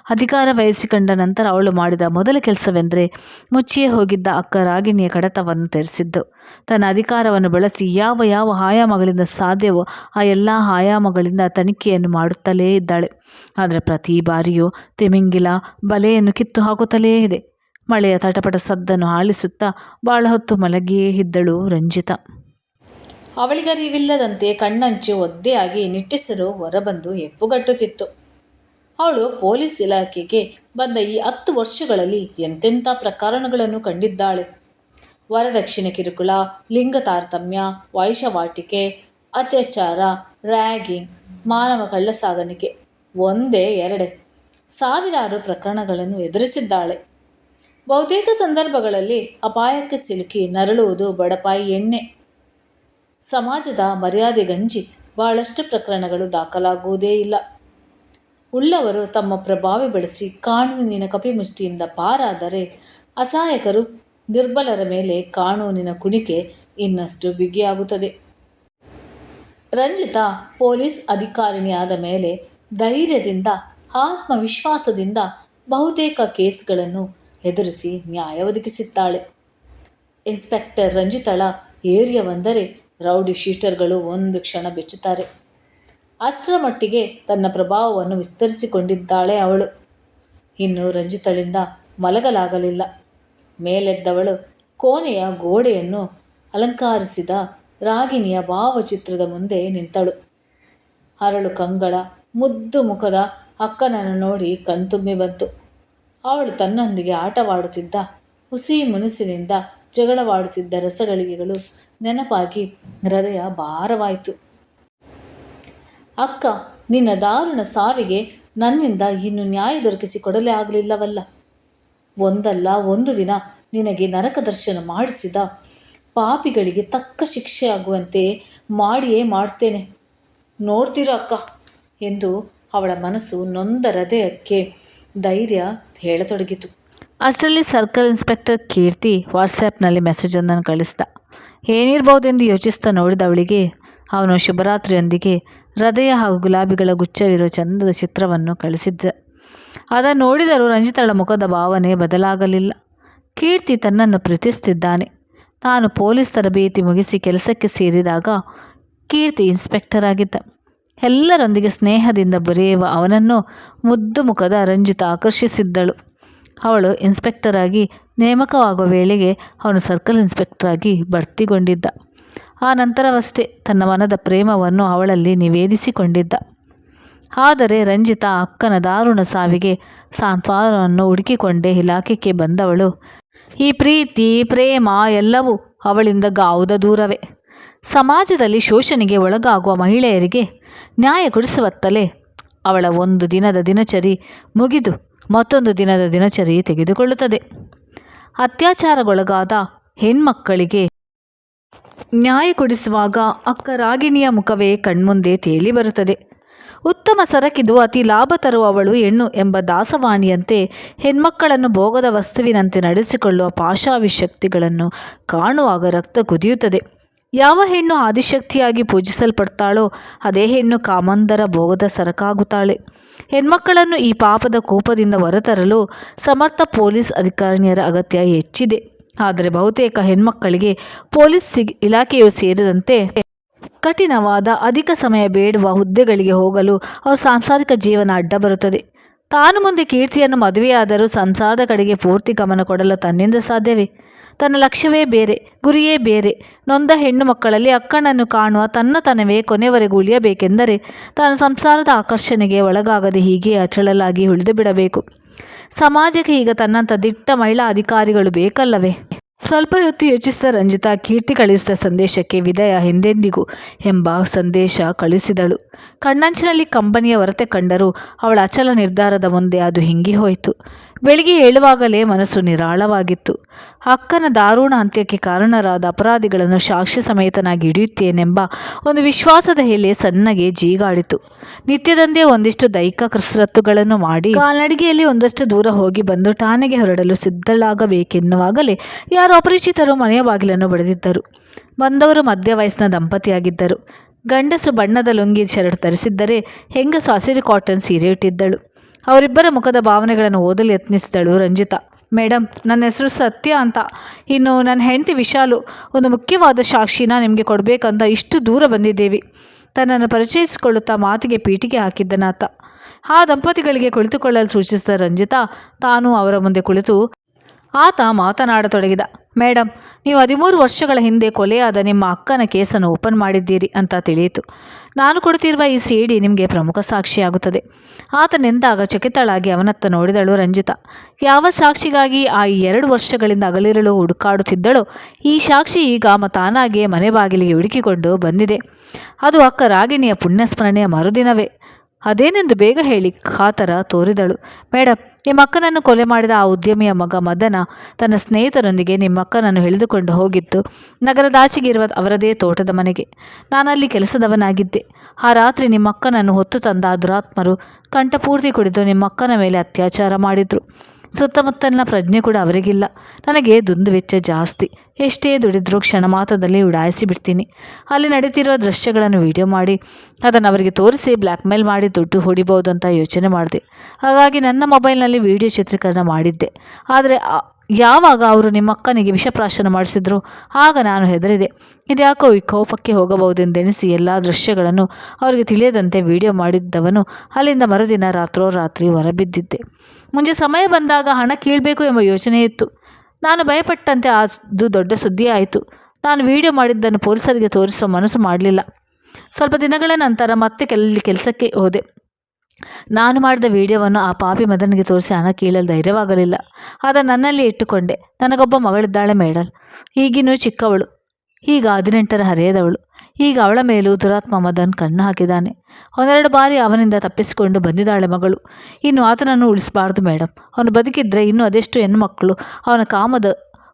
ಅಧಿಕಾರ ವಹಿಸಿಕೊಂಡ ನಂತರ ಅವಳು ಮಾಡಿದ ಮೊದಲ ಕೆಲಸವೆಂದರೆ ಮುಚ್ಚಿಯೇ ಹೋಗಿದ್ದ ಅಕ್ಕ ರಾಗಿಣಿಯ ಕಡತವನ್ನು ತೆರೆಸಿದ್ದು. ತನ್ನ ಅಧಿಕಾರವನ್ನು ಬಳಸಿ ಯಾವ ಯಾವ ಆಯಾಮಗಳಿಂದ ಸಾಧ್ಯವೋ ಆ ಎಲ್ಲ ಆಯಾಮಗಳಿಂದ ತನಿಖೆಯನ್ನು ಮಾಡುತ್ತಲೇ ಇದ್ದಾಳೆ. ಆದರೆ ಪ್ರತಿ ಬಾರಿಯೂ ತಿಮಿಂಗಿಲ ಬಲೆಯನ್ನು ಕಿತ್ತು ಹಾಕುತ್ತಲೇ ಇದೆ. ಮಳೆಯ ತಟಪಟ ಸದ್ದನ್ನು ಆಲಿಸುತ್ತಾ ಬಹಳ ಹೊತ್ತು ಮಲಗಿಯೇ ಇದ್ದಳು ರಂಜಿತ. ಅವಳಿಗರಿವಿಲ್ಲದಂತೆ ಕಣ್ಣಂಚು ಒದ್ದೆಯಾಗಿ ನಿಟ್ಟಿಸಲು ಹೊರಬಂದು ಹೆಪ್ಪುಗಟ್ಟುತ್ತಿತ್ತು ಅವಳು ಪೊಲೀಸ್ ಇಲಾಖೆಗೆ ಬಂದ ಈ ಹತ್ತು ವರ್ಷಗಳಲ್ಲಿ ಎಂತೆಂಥ ಪ್ರಕರಣಗಳನ್ನು ಕಂಡಿದ್ದಾಳೆ. ವರದಕ್ಷಿಣೆ ಕಿರುಕುಳ, ಲಿಂಗ ತಾರತಮ್ಯ, ವೈಶವಾಟಿಕೆ, ಅತ್ಯಾಚಾರ ರ್ಯಾಗಿಂಗ್ ಮಾನವ ಕಳ್ಳಸಾಗಣಿಕೆ, ಒಂದೇ ಎರಡೇ. ಸಾವಿರಾರು ಪ್ರಕರಣಗಳನ್ನು ಎದುರಿಸಿದ್ದಾಳೆ. ಬಹುತೇಕ ಸಂದರ್ಭಗಳಲ್ಲಿ ಅಪಾಯಕ್ಕೆ ಸಿಲುಕಿ ನರಳುವುದು ಬಡಪಾಯಿ ಎಣ್ಣೆ. ಸಮಾಜದ ಮರ್ಯಾದೆ ಗಂಜಿ ಬಹಳಷ್ಟು ಪ್ರಕರಣಗಳು ದಾಖಲಾಗುವುದೇ ಇಲ್ಲ. ಉಳ್ಳವರು ತಮ್ಮ ಪ್ರಭಾವಿ ಬಳಸಿ ಕಾನೂನಿನ ಕಪಿಮುಷ್ಟಿಯಿಂದ ಪಾರಾದರೆ ಅಸಹಾಯಕರು ದುರ್ಬಲರ ಮೇಲೆ ಕಾನೂನಿನ ಕುಣಿಕೆ ಇನ್ನಷ್ಟು ಬಿಗಿಯಾಗುತ್ತದೆ. ರಂಜಿತಾ ಪೊಲೀಸ್ ಅಧಿಕಾರಿಣಿಯಾದ ಮೇಲೆ ಧೈರ್ಯದಿಂದ, ಆತ್ಮವಿಶ್ವಾಸದಿಂದ ಬಹುತೇಕ ಕೇಸ್ಗಳನ್ನು ಎದುರಿಸಿ ನ್ಯಾಯ ಒದಗಿಸಿದ್ದಾಳೆ. ಇನ್ಸ್ಪೆಕ್ಟರ್ ರಂಜಿತಳ ಏರಿಯಾವೆಂದರೆ ರೌಡಿ ಶೀಟರ್ಗಳು ಒಂದು ಕ್ಷಣ ಬೆಚ್ಚುತ್ತಾರೆ. ಅಷ್ಟರ ಮಟ್ಟಿಗೆ ತನ್ನ ಪ್ರಭಾವವನ್ನು ವಿಸ್ತರಿಸಿಕೊಂಡಿದ್ದಾಳೆ ಅವಳು. ಇನ್ನು ರಂಜಿತಳಿಂದ ಮಲಗಲಾಗಲಿಲ್ಲ. ಮೇಲೆದ್ದವಳು ಕೋಣೆಯ ಗೋಡೆಯನ್ನು ಅಲಂಕರಿಸಿದ ರಾಗಿಣಿಯ ಭಾವಚಿತ್ರದ ಮುಂದೆ ನಿಂತಳು. ಹರಳು ಕಂಗಳ ಮುದ್ದು ಮುಖದ ಅಕ್ಕನನ್ನು ನೋಡಿ ಕಣ್ತುಂಬಿ ಬಂತು. ಅವಳು ತನ್ನೊಂದಿಗೆ ಆಟವಾಡುತ್ತಿದ್ದ ಹುಸಿ ಮುನಿಸಿನಿಂದ ಜಗಳವಾಡುತ್ತಿದ್ದ ರಸಗಳಿಗೆಗಳು ನೆನಪಾಗಿ ಹೃದಯ ಭಾರವಾಯಿತು. ಅಕ್ಕ, ನಿನ್ನ ದಾರುಣ ಸಾವಿಗೆ ನನ್ನಿಂದ ಇನ್ನು ನ್ಯಾಯ ದೊರಕಿಸಿ ಕೊಡಲೇ ಆಗಲಿಲ್ಲವಲ್ಲ. ಒಂದಲ್ಲ ಒಂದು ದಿನ ನಿನಗೆ ನರಕ ದರ್ಶನ ಮಾಡಿಸಿದ ಪಾಪಿಗಳಿಗೆ ತಕ್ಕ ಶಿಕ್ಷೆ ಆಗುವಂತೆ ಮಾಡಿಯೇ ಮಾಡ್ತೇನೆ. ನೋಡ್ತೀರೋ ಅಕ್ಕ? ಎಂದು ಅವಳ ಮನಸ್ಸು ನೊಂದ ಹೃದಯಕ್ಕೆ ಧೈರ್ಯ ಹೇಳತೊಡಗಿತು. ಅಷ್ಟರಲ್ಲಿ ಸರ್ಕಲ್ ಇನ್ಸ್ಪೆಕ್ಟರ್ ಕೀರ್ತಿ ವಾಟ್ಸ್ಯಾಪ್ನಲ್ಲಿ ಮೆಸೇಜೊಂದನ್ನು ಕಳಿಸ್ದ. ಏನಿರ್ಬಹುದೆಂದು ಯೋಚಿಸ್ತಾ ನೋಡಿದವಳಿಗೆ, ಅವನು ಶುಭರಾತ್ರಿಯೊಂದಿಗೆ ಹೃದಯ ಹಾಗೂ ಗುಲಾಬಿಗಳ ಗುಚ್ಛವಿರುವ ಚಂದದ ಚಿತ್ರವನ್ನು ಕಳಿಸಿದ್ದ. ಅದನ್ನು ನೋಡಿದರೂ ರಂಜಿತಳ ಮುಖದ ಭಾವನೆ ಬದಲಾಗಲಿಲ್ಲ. ಕೀರ್ತಿ ತನ್ನನ್ನು ಪ್ರೀತಿಸುತ್ತಿದ್ದಾನೆ ತಾನು ಪೊಲೀಸ್ ತರಬೇತಿ ಮುಗಿಸಿ ಕೆಲಸಕ್ಕೆ ಸೇರಿದಾಗ ಕೀರ್ತಿ ಇನ್ಸ್ಪೆಕ್ಟರ್ ಆಗಿದ್ದ. ಎಲ್ಲರೊಂದಿಗೆ ಸ್ನೇಹದಿಂದ ಬರೆಯುವ ಅವನನ್ನು ಮುದ್ದು ಮುಖದ ರಂಜಿತ ಆಕರ್ಷಿಸಿದ್ದಳು. ಅವಳು ಇನ್ಸ್ಪೆಕ್ಟರ್ ಆಗಿ ನೇಮಕವಾಗುವ ವೇಳೆಗೆ ಅವನು ಸರ್ಕಲ್ ಇನ್ಸ್ಪೆಕ್ಟರ್ ಆಗಿ ಬಡ್ತಿಗೊಂಡಿದ್ದ ಆ ನಂತರವಷ್ಟೇ ತನ್ನ ಮನದ ಪ್ರೇಮವನ್ನು ಅವಳಲ್ಲಿ ನಿವೇದಿಸಿಕೊಂಡಿದ್ದ. ಆದರೆ ರಂಜಿತಾ ಅಕ್ಕನ ದಾರುಣ ಸಾವಿಗೆ ಸಾಂತ್ವನವನ್ನು ಹುಡುಕಿಕೊಂಡೇ ಇಲಾಖೆಗೆ ಬಂದವಳು. ಈ ಪ್ರೀತಿ, ಪ್ರೇಮ ಎಲ್ಲವೂ ಅವಳಿಂದ ಗಾವುದ ದೂರವೇ. ಸಮಾಜದಲ್ಲಿ ಶೋಷಣೆಗೆ ಒಳಗಾಗುವ ಮಹಿಳೆಯರಿಗೆ ನ್ಯಾಯ ಕೊಡಿಸುವತ್ತಲೇ ಅವಳ ಒಂದು ದಿನದ ದಿನಚರಿ ಮುಗಿದು ಮತ್ತೊಂದು ದಿನದ ದಿನಚರಿ ತೆಗೆದುಕೊಳ್ಳುತ್ತದೆ. ಅತ್ಯಾಚಾರಗೊಳಗಾದ ಹೆಣ್ಮಕ್ಕಳಿಗೆ ನ್ಯಾಯ ಕೊಡಿಸುವಾಗ ಅಕ್ಕ ರಾಗಿಣಿಯ ಮುಖವೇ ಕಣ್ಮುಂದೆ ತೇಲಿ ಬರುತ್ತದೆ. ಉತ್ತಮ ಸರಕಿದು ಅತಿ ಲಾಭ ತರುವವಳು ಹೆಣ್ಣು ಎಂಬ ದಾಸವಾಣಿಯಂತೆ ಹೆಣ್ಮಕ್ಕಳನ್ನು ಭೋಗದ ವಸ್ತುವಿನಂತೆ ನಡೆಸಿಕೊಳ್ಳುವ ಪಾಶಾವಿಶಕ್ತಿಗಳನ್ನು ಕಾಣುವಾಗ ರಕ್ತ ಕುದಿಯುತ್ತದೆ. ಯಾವ ಹೆಣ್ಣು ಆದಿಶಕ್ತಿಯಾಗಿ ಪೂಜಿಸಲ್ಪಡ್ತಾಳೋ, ಅದೇ ಹೆಣ್ಣು ಕಾಮಂದರ ಭೋಗದ ಸರಕಾಗುತ್ತಾಳೆ. ಹೆಣ್ಮಕ್ಕಳನ್ನು ಈ ಪಾಪದ ಕೋಪದಿಂದ ಹೊರತರಲು ಸಮರ್ಥ ಪೊಲೀಸ್ ಅಧಿಕಾರಿಣಿಯರ ಅಗತ್ಯ ಹೆಚ್ಚಿದೆ. ಆದರೆ ಬಹುತೇಕ ಹೆಣ್ಮಕ್ಕಳಿಗೆ ಪೊಲೀಸ್ ಇಲಾಖೆಯು ಸೇರಿದಂತೆ ಕಠಿಣವಾದ ಅಧಿಕ ಸಮಯ ಬೇಡುವ ಹುದ್ದೆಗಳಿಗೆ ಹೋಗಲು ಅವರ ಸಾಂಸಾರಿಕ ಜೀವನ ಅಡ್ಡ ಬರುತ್ತದೆ ತಾನು ಮುಂದೆ ಕೀರ್ತಿಯನ್ನು ಮದುವೆಯಾದರೂ ಸಂಸಾರದ ಕಡೆಗೆ ಪೂರ್ತಿ ಗಮನ ಕೊಡಲು ತನ್ನಿಂದ ಸಾಧ್ಯವೇ? ತನ್ನ ಲಕ್ಷ್ಯವೇ ಬೇರೆ, ಗುರಿಯೇ ಬೇರೆ. ನೊಂದ ಹೆಣ್ಣು ಮಕ್ಕಳಲ್ಲಿ ಅಕ್ಕನನ್ನು ಕಾಣುವ ತನ್ನತನವೇ ಕೊನೆವರೆಗೂ ಉಳಿಯಬೇಕೆಂದರೆ ತಾನು ಸಂಸಾರದ ಆಕರ್ಷಣೆಗೆ ಒಳಗಾಗದೆ ಹೀಗೆ ಅಚಳಲಾಗಿ ಉಳಿದು ಬಿಡಬೇಕು. ಸಮಾಜಕ್ಕೆ ಈಗ ತನ್ನಂಥ ದಿಟ್ಟ ಮಹಿಳಾ ಅಧಿಕಾರಿಗಳು ಬೇಕಲ್ಲವೇ? ಸ್ವಲ್ಪ ಹೊತ್ತು ಯೋಚಿಸಿದ ರಂಜಿತಾ, ಕೀರ್ತಿ ಕಳಿಸಿದ ಸಂದೇಶಕ್ಕೆ ವಿದಯ ಎಂದೆಂದಿಗೂ ಎಂಬ ಸಂದೇಶ ಕಳಿಸಿದಳು. ಕಣ್ಣಂಚಿನಲ್ಲಿ ಕಂಬನಿಯ ಹೊರತೆ ಕಂಡರೂ ಅವಳ ಅಚಲ ನಿರ್ಧಾರದ ಮುಂದೆ ಅದು ಹಿಂಗಿ ಹೋಯಿತು. ಬೆಳಿಗ್ಗೆ ಏಳುವಾಗಲೇ ಮನಸ್ಸು ನಿರಾಳವಾಗಿತ್ತು. ಅಕ್ಕನ ದಾರುಣ ಅಂತ್ಯಕ್ಕೆ ಕಾರಣರಾದ ಅಪರಾಧಿಗಳನ್ನು ಸಾಕ್ಷ್ಯ ಸಮೇತನಾಗಿ ಹಿಡಿಯುತ್ತೇನೆಂಬ ಒಂದು ವಿಶ್ವಾಸದ ಎಲೆ ಸಣ್ಣಗೆ ಜೀಗಾಡಿತು. ನಿತ್ಯದಂದೇ ಒಂದಿಷ್ಟು ದೈಹಿಕ ಕಸರತ್ತುಗಳನ್ನು ಮಾಡಿ ಕಾಲ್ನಡಿಗೆಯಲ್ಲಿ ಒಂದಷ್ಟು ದೂರ ಹೋಗಿ ಬಂದು ಠಾಣೆಗೆ ಹೊರಡಲು ಸಿದ್ಧಳಾಗಬೇಕೆನ್ನುವಾಗಲೇ ಯಾರು ಅಪರಿಚಿತರು ಮನೆಯ ಬಾಗಿಲನ್ನು ಬಡಿದಿದ್ದರು. ಬಂದವರು ಮಧ್ಯ ವಯಸ್ಸಿನ ದಂಪತಿಯಾಗಿದ್ದರು. ಗಂಡಸು ಬಣ್ಣದ ಲುಂಗಿ ಶರ್ಟ್ ಧರಿಸಿದ್ದರೆ ಹೆಂಗಸು ಹಸಿರು ಕಾಟನ್ ಸೀರೆ ಇಟ್ಟಿದ್ದಳು. ಅವರಿಬ್ಬರ ಮುಖದ ಭಾವನೆಗಳನ್ನು ಓದಲು ಯತ್ನಿಸಿದಳು ರಂಜಿತಾ. ಮೇಡಮ್ ನನ್ನ ಹೆಸರು ಸತ್ಯ ಅಂತ. ಇನ್ನು ನನ್ನ ಹೆಂಡತಿ ವಿಶಾಲು, ಒಂದು ಮುಖ್ಯವಾದ ಸಾಕ್ಷಿನ ನಿಮಗೆ ಕೊಡಬೇಕಂತ ಇಷ್ಟು ದೂರ ಬಂದಿದ್ದೇವೆ. ತನ್ನನ್ನು ಪರಿಚಯಿಸಿಕೊಳ್ಳುತ್ತಾ ಮಾತಿಗೆ ಪೀಟಿಗೆ ಹಾಕಿದ್ದನಾತ ಆ ದಂಪತಿಗಳಿಗೆ ಕುಳಿತುಕೊಳ್ಳಲು ಸೂಚಿಸಿದ ರಂಜಿತಾ, ತಾನು ಅವರ ಮುಂದೆ ಕುಳಿತು ಆತ ಮಾತನಾಡತೊಡಗಿದ ಮೇಡಮ್ ನೀವು ಹದಿಮೂರು ವರ್ಷಗಳ ಹಿಂದೆ ಕೊಲೆಯಾದ ನಿಮ್ಮ ಅಕ್ಕನ ಕೇಸನ್ನು ಓಪನ್ ಮಾಡಿದ್ದೀರಿ ಅಂತ ತಿಳಿಯಿತು. ನಾನು ಕೊಡುತ್ತಿರುವ ಈ ಸಿಡಿ ನಿಮಗೆ ಪ್ರಮುಖ ಸಾಕ್ಷಿಯಾಗುತ್ತದೆ. ಆತ ನಿಂತಾಗ ಚಕಿತಳಾಗಿ ಅವನತ್ತ ನೋಡಿದಳು ರಂಜಿತಾ. ಯಾವ ಸಾಕ್ಷಿಗಾಗಿ ಆ ಎರಡು ವರ್ಷಗಳಿಂದ ಅಗಲಿರಲು ಹುಡುಕಾಡುತ್ತಿದ್ದಳೋ? ಈ ಸಾಕ್ಷಿ ಈಗ ತಾನಾಗಿಯೇ ಮನೆ ಬಾಗಿಲಿಗೆ ಹುಡುಕಿಕೊಂಡು ಬಂದಿದೆ. ಅದು ಅಕ್ಕ ರಾಗಿಣಿಯ ಪುಣ್ಯಸ್ಮರಣೆಯ ಮರುದಿನವೇ. ಅದೇನೆಂದು ಬೇಗ ಹೇಳಿ ಕಾತರ ತೋರಿದಳು. ಮೇಡಮ್ ನಿಮ್ಮ ಅಕ್ಕನನ್ನು ಕೊಲೆ ಮಾಡಿದ ಆ ಉದ್ಯಮಿಯ ಮಗ ಮದನ ತನ್ನ ಸ್ನೇಹಿತರೊಂದಿಗೆ ನಿಮ್ಮ ಅಕ್ಕನನ್ನು ಎಳೆದುಕೊಂಡು ಹೋಗಿತ್ತು. ನಗರದಾಚೆಗೆ ಇರುವ ಅವರದೇ ತೋಟದ ಮನೆಗೆ. ನಾನಲ್ಲಿ ಕೆಲಸದವನಾಗಿದ್ದೆ. ಆ ರಾತ್ರಿ ನಿಮ್ಮ ಅಕ್ಕನನ್ನು ಹೊತ್ತು ತಂದ ದುರಾತ್ಮರು ಕಂಠಪೂರ್ತಿ ಕುಡಿದು ನಿಮ್ಮ ಅಕ್ಕನ ಮೇಲೆ ಅತ್ಯಾಚಾರ ಮಾಡಿದರು. ಸುತ್ತಮುತ್ತಲಿನ ಪ್ರಜ್ಞೆ ಕೂಡ ಅವರಿಗಿಲ್ಲ. ನನಗೆ ದುಂದು ವೆಚ್ಚ ಜಾಸ್ತಿ. ಎಷ್ಟೇ ದುಡಿದ್ರೂ ಕ್ಷಣ ಮಾತ್ರದಲ್ಲಿ ಉಡಾಯಿಸಿ ಬಿಡ್ತೀನಿ. ಅಲ್ಲಿ ನಡೀತಿರೋ ದೃಶ್ಯಗಳನ್ನು ವಿಡಿಯೋ ಮಾಡಿ, ಅದನ್ನು ಅವರಿಗೆ ತೋರಿಸಿ ಬ್ಲ್ಯಾಕ್ ಮೇಲ್ ಮಾಡಿ, ದುಡ್ಡು ಹೊಡಿಬೋದು ಅಂತ ಯೋಚನೆ ಮಾಡಿದೆ. ಹಾಗಾಗಿ ನನ್ನ ಮೊಬೈಲ್ನಲ್ಲಿ ವಿಡಿಯೋ ಚಿತ್ರೀಕರಣ ಮಾಡಿದ್ದೆ. ಆದರೆ ಯಾವಾಗ ಅವರು ನಿಮ್ಮ ಅಕ್ಕನಿಗೆ ವಿಷಪ್ರಾಶನ ಮಾಡಿಸಿದ್ರು, ಆಗ ನಾನು ಹೆದರಿದೆ. ಇದ್ಯಾಕೋ ಈ ಕೋಪಕ್ಕೆ ಹೋಗಬಹುದೆಂದೆಣಿಸಿ ಎಲ್ಲ ದೃಶ್ಯಗಳನ್ನು ಅವರಿಗೆ ತಿಳಿಯದಂತೆ ವಿಡಿಯೋ ಮಾಡಿದ್ದವನು ಅಲ್ಲಿಂದ ಮರುದಿನ ರಾತ್ರೋರಾತ್ರಿ ಹೊರಬಿದ್ದಿದ್ದೆ. ಮುಂಜೆ ಸಮಯ ಬಂದಾಗ ಹಣ ಕೀಳಬೇಕು ಎಂಬ ಯೋಚನೆ ಇತ್ತು. ನಾನು ಭಯಪಟ್ಟಂತೆ ಅದು ದೊಡ್ಡ ಸುದ್ದಿ ಆಯಿತು. ನಾನು ವಿಡಿಯೋ ಮಾಡಿದ್ದನ್ನು ಪೊಲೀಸರಿಗೆ ತೋರಿಸುವ ಮನಸ್ಸು ಮಾಡಲಿಲ್ಲ. ಸ್ವಲ್ಪ ದಿನಗಳ ನಂತರ ಮತ್ತೆ ಕೆಲ, ಕೆಲಸಕ್ಕೆ ಹೋದೆ. ನಾನು ಮಾಡಿದ ವಿಡಿಯೋವನ್ನು ಆ ಪಾಪಿ ಮದನಿಗೆ ತೋರಿಸಿ ಹಣ ಕೀಳಲು ಧೈರ್ಯವಾಗಲಿಲ್ಲ. ಆದರೆ ನನ್ನಲ್ಲಿ ಇಟ್ಟುಕೊಂಡೆ. ನನಗೊಬ್ಬ ಮಗಳಿದ್ದಾಳೆ ಮೇಡಲ್ ಈಗಿನೂ ಚಿಕ್ಕವಳು. ಈಗ ಹದಿನೆಂಟರ ಹರೆಯದವಳು. ಈಗ ಅವಳ ಮೇಲೂ ದುರಾತ್ಮ ಮದನ್ ಕಣ್ಣು ಹಾಕಿದ್ದಾನೆ. ಒಂದೆರಡು ಬಾರಿ ಅವನಿಂದ ತಪ್ಪಿಸಿಕೊಂಡು ಬಂದಿದ್ದಾಳೆ ಮಗಳು. ಇನ್ನು ಆತನನ್ನು ಉಳಿಸಬಾರ್ದು ಮೇಡಮ್ ಅವನು ಬದುಕಿದ್ರೆ ಇನ್ನೂ ಅದೆಷ್ಟು ಹೆಣ್ಣುಮಕ್ಕಳು ಅವನ ಕಾಮದ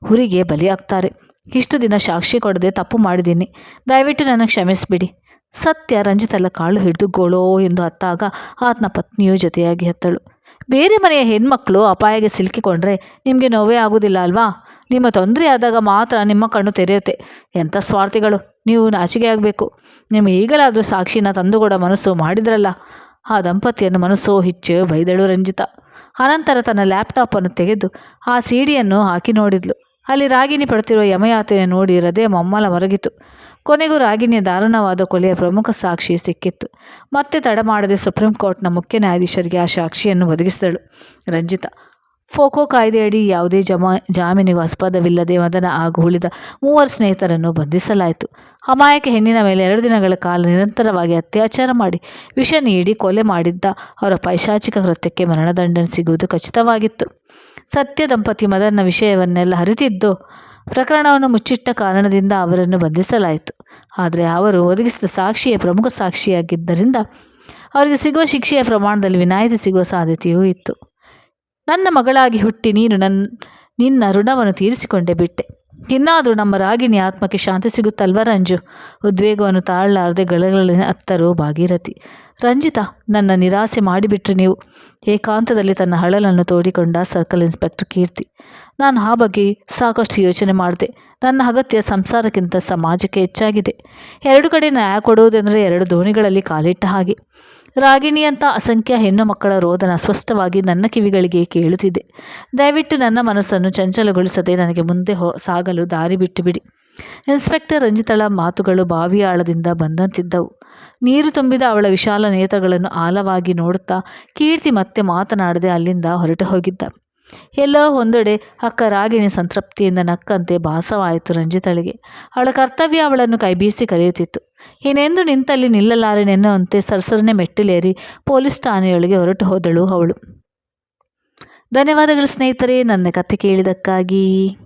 ಹುರಿಗೆ ಬಲಿಯಾಗ್ತಾರೆ. ಇಷ್ಟು ದಿನ ಸಾಕ್ಷಿ ಕೊಡದೆ ತಪ್ಪು ಮಾಡಿದ್ದೀನಿ. ದಯವಿಟ್ಟು ನನ್ನ ಕ್ಷಮಿಸಿಬಿಡಿ. ಸತ್ಯ ರಂಜಿತಲ್ಲ ಕಾಳು ಹಿಡಿದು ಗೋಳೋ ಎಂದು ಹತ್ತಾಗ ಆತನ ಪತ್ನಿಯು ಜೊತೆಯಾಗಿ ಹತ್ತಳು. ಬೇರೆ ಮನೆಯ ಹೆಣ್ಮಕ್ಳು ಅಪಾಯಗೆ ಸಿಲುಕಿಕೊಂಡ್ರೆ ನಿಮಗೆ ನೋವೇ ಆಗೋದಿಲ್ಲ ಅಲ್ವಾ? ನಿಮ್ಮ ತೊಂದರೆ ಆದಾಗ ಮಾತ್ರ ನಿಮ್ಮ ಕಣ್ಣು ತೆರೆಯುತ್ತೆ. ಎಂಥ ಸ್ವಾರ್ಥಿಗಳು. ನೀವು ನಾಚಿಕೆ ಆಗಬೇಕು. ನಿಮ್ಮ ಈಗಲಾದರೂ ಸಾಕ್ಷಿನ ತಂದುಕೊಡ ಮನಸ್ಸು ಮಾಡಿದ್ರಲ್ಲ, ಆ ದಂಪತಿಯನ್ನು ಮನಸ್ಸು ಹಿಚ್ಚು ಬೈದಳು ರಂಜಿತ. ಅನಂತರ ತನ್ನ ಲ್ಯಾಪ್ಟಾಪನ್ನು ತೆಗೆದು ಆ ಸಿಡಿಯನ್ನು ಹಾಕಿ ನೋಡಿದ್ಲು. ಅಲ್ಲಿ ರಾಗಿಣಿ ಪಡ್ತಿರುವ ಯಮಯಾತನೆ ನೋಡಿ ಹೃದಯ ಮಮ್ಮಲ ಮರಗಿತು. ಕೊನೆಗೂ ರಾಗಿಣಿಯ ದಾರುಣವಾದ ಕೊಲೆಯ ಪ್ರಮುಖ ಸಾಕ್ಷಿ ಸಿಕ್ಕಿತ್ತು. ಮತ್ತೆ ತಡ ಮಾಡದೆ ಸುಪ್ರೀಂ ಕೋರ್ಟ್ನ ಮುಖ್ಯ ನ್ಯಾಯಾಧೀಶರಿಗೆ ಆ ಸಾಕ್ಷಿಯನ್ನು ಒದಗಿಸಿದಳು ರಂಜಿತಾ. ಫೋಕೋ ಕಾಯ್ದೆಯಡಿ ಯಾವುದೇ ಜಮಾ, ಜಾಮೀನಿಗೂ ಆಸ್ಪದವಿಲ್ಲದೆ ಮದನ ಹಾಗೂ ಉಳಿದ ಮೂವರು ಸ್ನೇಹಿತರನ್ನು ಬಂಧಿಸಲಾಯಿತು. ಅಮಾಯಕ ಹೆಣ್ಣಿನ ಮೇಲೆ ಎರಡು ದಿನಗಳ ಕಾಲ ನಿರಂತರವಾಗಿ ಅತ್ಯಾಚಾರ ಮಾಡಿ ವಿಷ ನೀಡಿ ಕೊಲೆ ಮಾಡಿದ್ದ ಅವರ ಪೈಶಾಚಿಕ ಕೃತ್ಯಕ್ಕೆ ಮರಣದಂಡನೆ ಸಿಗುವುದು ಖಚಿತವಾಗಿತ್ತು. ಸತ್ಯ ದಂಪತಿ ಮದನ್ನ ವಿಷಯವನ್ನೆಲ್ಲ ಅರಿತಿದ್ದು ಪ್ರಕರಣವನ್ನು ಮುಚ್ಚಿಟ್ಟ ಕಾರಣದಿಂದ ಅವರನ್ನು ಬಂಧಿಸಲಾಯಿತು. ಆದರೆ ಅವರು ಒದಗಿಸಿದ ಸಾಕ್ಷಿಯೇ ಪ್ರಮುಖ ಸಾಕ್ಷಿಯಾಗಿದ್ದರಿಂದ ಅವರಿಗೆ ಸಿಗುವ ಶಿಕ್ಷೆಯ ಪ್ರಮಾಣದಲ್ಲಿ ವಿನಾಯಿತಿ ಸಿಗುವ ಸಾಧ್ಯತೆಯೂ ಇತ್ತು. ನನ್ನ ಮಗಳಾಗಿ ಹುಟ್ಟಿ ನೀನು ನನ್ನ ನಿನ್ನ ಋಣವನ್ನು ತೀರಿಸಿಕೊಂಡೇ ಬಿಟ್ಟೆ. ಇನ್ನಾದರೂ ನಮ್ಮ ರಾಗಿಣಿ ಆತ್ಮಕ್ಕೆ ಶಾಂತಿ ಸಿಗುತ್ತಲ್ವ ರಂಜು? ಉದ್ವೇಗವನ್ನು ತಾಳಲಾರದೆ ಗಳಗಳಿನ ಅತ್ತರು ಭಾಗೀರಥಿ. ರಂಜಿತಾ, ನನ್ನ ನಿರಾಸೆ ಮಾಡಿಬಿಟ್ರಿ ನೀವು. ಏಕಾಂತದಲ್ಲಿ ತನ್ನ ಹಳಲನ್ನು ತೋಡಿಕೊಂಡ ಸರ್ಕಲ್ ಇನ್ಸ್ಪೆಕ್ಟರ್ ಕೀರ್ತಿ. ನಾನು ಆ ಬಗ್ಗೆ ಸಾಕಷ್ಟು ಯೋಚನೆ ಮಾಡಿದೆ. ನನ್ನ ಅಗತ್ಯ ಸಂಸಾರಕ್ಕಿಂತ ಸಮಾಜಕ್ಕೆ ಹೆಚ್ಚಾಗಿದೆ. ಎರಡು ಕಡೆ ನ್ಯಾಯ ಕೊಡುವುದೆಂದರೆ ಎರಡು ದೋಣಿಗಳಲ್ಲಿ ಕಾಲಿಟ್ಟ ಹಾಗೆ. ರಾಗಿಣಿಯಂಥ ಅಸಂಖ್ಯ ಹೆಣ್ಣು ಮಕ್ಕಳ ರೋದನ ಸ್ಪಷ್ಟವಾಗಿ ನನ್ನ ಕಿವಿಗಳಿಗೆ ಕೇಳುತ್ತಿದೆ. ದಯವಿಟ್ಟು ನನ್ನ ಮನಸ್ಸನ್ನು ಚಂಚಲಗೊಳಿಸದೆ ನನಗೆ ಮುಂದೆ ಹೋ, ಸಾಗಲು ದಾರಿ ಬಿಟ್ಟು ಬಿಡಿ ಇನ್ಸ್ಪೆಕ್ಟರ್ ರಂಜಿತಳ ಮಾತುಗಳು ಬಾವಿಯಾಳದಿಂದ ಬಂದಂತಿದ್ದವು. ನೀರು ತುಂಬಿದ ಅವಳ ವಿಶಾಲ ನೇತ್ರಗಳನ್ನು ಆಳವಾಗಿ ನೋಡುತ್ತಾ ಕೀರ್ತಿ ಮತ್ತೆ ಮಾತನಾಡದೆ ಅಲ್ಲಿಂದ ಹೊರಟು ಹೋಗಿದ್ದ. ಎಲ್ಲೋ ಒಂದೆಡೆ ಅಕ್ಕ ರಾಗಿಣಿ ಸಂತೃಪ್ತಿಯಿಂದ ನಕ್ಕಂತೆ ಭಾಸವಾಯಿತು ರಂಜಿತಳಿಗೆ. ಅವಳ ಕರ್ತವ್ಯ ಅವಳನ್ನು ಕೈಬೀಸಿ ಕರೆಯುತ್ತಿತ್ತು. ಇನ್ನೆಂದು ನಿಂತಲ್ಲಿ ನಿಲ್ಲಲಾರೆನೆನ್ನುವಂತೆ ಸರಸರನೆ ಮೆಟ್ಟಿಲೇರಿ ಪೊಲೀಸ್ ಠಾಣೆಯೊಳಗೆ ಹೊರಟು ಹೋದಳು ಅವಳು. ಧನ್ಯವಾದಗಳು ಸ್ನೇಹಿತರೆ, ನನ್ನ ಕತೆ ಕೇಳಿದ್ದಕ್ಕಾಗಿ.